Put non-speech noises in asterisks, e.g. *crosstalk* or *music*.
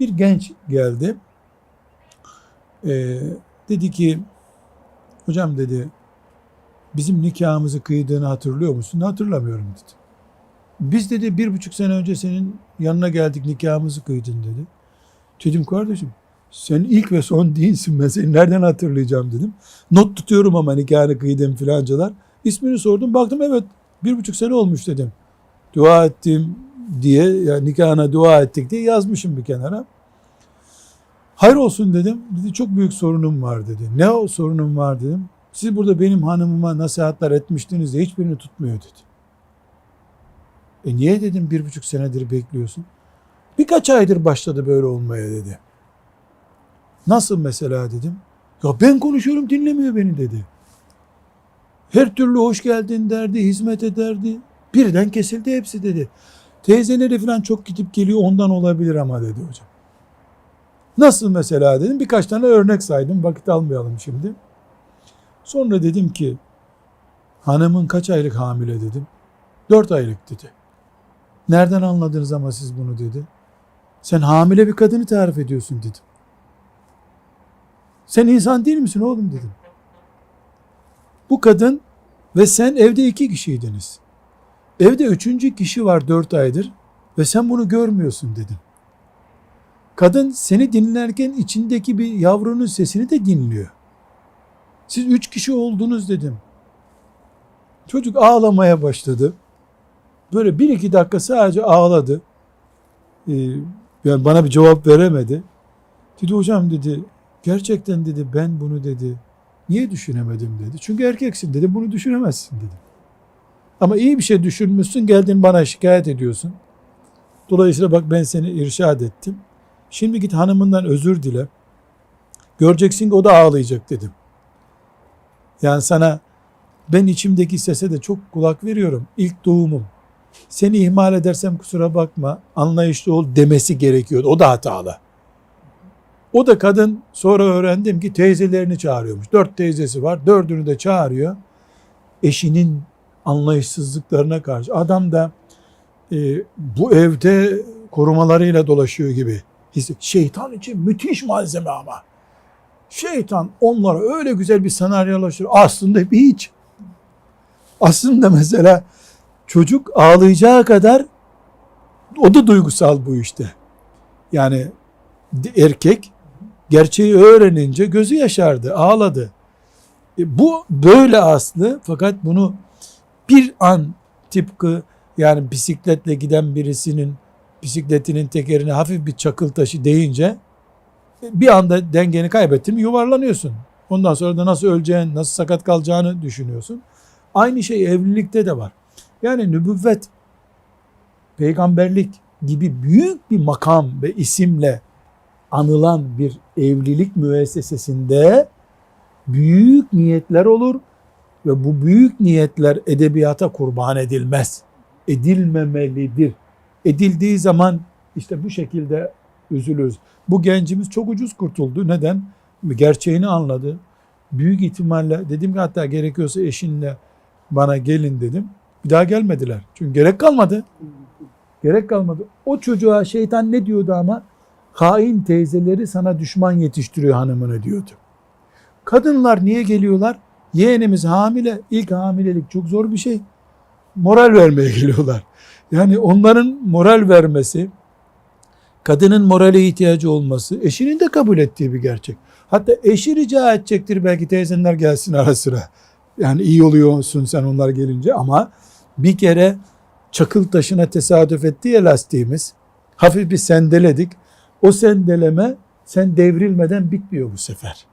Bir genç geldi. Ee, dedi ki hocam dedi bizim nikahımızı kıydığını hatırlıyor musun? Hatırlamıyorum dedi. Biz dedi bir buçuk sene önce senin yanına geldik nikahımızı kıydın dedi. Dedim kardeşim sen ilk ve son değilsin ben seni nereden hatırlayacağım dedim. Not tutuyorum ama nikahını kıydım filancalar. İsmini sordum baktım evet bir buçuk sene olmuş dedim. Dua ettim diye ya nikahına dua ettik diye yazmışım bir kenara. Hayır olsun dedim. Dedi çok büyük sorunum var dedi. Ne o sorunum var dedim. Siz burada benim hanımıma nasihatler etmiştiniz de hiçbirini tutmuyor dedi. E niye dedim bir buçuk senedir bekliyorsun? Birkaç aydır başladı böyle olmaya dedi. Nasıl mesela dedim. Ya ben konuşuyorum dinlemiyor beni dedi. Her türlü hoş geldin derdi, hizmet ederdi. Birden kesildi hepsi dedi. Teyzeleri falan çok gidip geliyor ondan olabilir ama dedi hocam. Nasıl mesela dedim. Birkaç tane örnek saydım. Vakit almayalım şimdi. Sonra dedim ki hanımın kaç aylık hamile dedim. Dört aylık dedi. Nereden anladınız ama siz bunu dedi. Sen hamile bir kadını tarif ediyorsun dedim. Sen insan değil misin oğlum dedim. Bu kadın ve sen evde iki kişiydiniz. Evde üçüncü kişi var dört aydır ve sen bunu görmüyorsun dedim. Kadın seni dinlerken içindeki bir yavrunun sesini de dinliyor. Siz üç kişi oldunuz dedim. Çocuk ağlamaya başladı. Böyle bir iki dakika sadece ağladı. Ee, yani bana bir cevap veremedi. Dedi hocam dedi gerçekten dedi ben bunu dedi niye düşünemedim dedi. Çünkü erkeksin dedi bunu düşünemezsin dedi. Ama iyi bir şey düşünmüşsün geldin bana şikayet ediyorsun. Dolayısıyla bak ben seni irşad ettim. Şimdi git hanımından özür dile. Göreceksin ki o da ağlayacak dedim. Yani sana ben içimdeki sese de çok kulak veriyorum. İlk doğumum. Seni ihmal edersem kusura bakma anlayışlı ol demesi gerekiyordu. O da hatalı. O da kadın sonra öğrendim ki teyzelerini çağırıyormuş. Dört teyzesi var. Dördünü de çağırıyor. Eşinin anlayışsızlıklarına karşı. Adam da e, bu evde korumalarıyla dolaşıyor gibi. Şeytan için müthiş malzeme ama. Şeytan onlara öyle güzel bir senaryolaştırıyor. Aslında hiç. Aslında mesela çocuk ağlayacağı kadar o da duygusal bu işte. Yani erkek gerçeği öğrenince gözü yaşardı, ağladı. E bu böyle aslı fakat bunu bir an tıpkı yani bisikletle giden birisinin bisikletinin tekerine hafif bir çakıl taşı deyince bir anda dengeni kaybettin mi yuvarlanıyorsun. Ondan sonra da nasıl öleceğin, nasıl sakat kalacağını düşünüyorsun. Aynı şey evlilikte de var. Yani nübüvvet, peygamberlik gibi büyük bir makam ve isimle anılan bir evlilik müessesesinde büyük niyetler olur ve bu büyük niyetler edebiyata kurban edilmez. Edilmemelidir. Edildiği zaman işte bu şekilde üzülürüz. Bu gencimiz çok ucuz kurtuldu. Neden? Gerçeğini anladı. Büyük ihtimalle dedim ki hatta gerekiyorsa eşinle bana gelin dedim. Bir daha gelmediler. Çünkü gerek kalmadı. Gerek kalmadı. O çocuğa şeytan ne diyordu ama? Hain teyzeleri sana düşman yetiştiriyor hanımını diyordu. Kadınlar niye geliyorlar? Yeğenimiz hamile. İlk hamilelik çok zor bir şey. Moral vermeye *laughs* geliyorlar. Yani onların moral vermesi, kadının morale ihtiyacı olması, eşinin de kabul ettiği bir gerçek. Hatta eşi rica edecektir belki teyzenler gelsin ara sıra. Yani iyi oluyorsun sen onlar gelince ama bir kere çakıl taşına tesadüf etti ya lastiğimiz. Hafif bir sendeledik. O sendeleme sen devrilmeden bitmiyor bu sefer.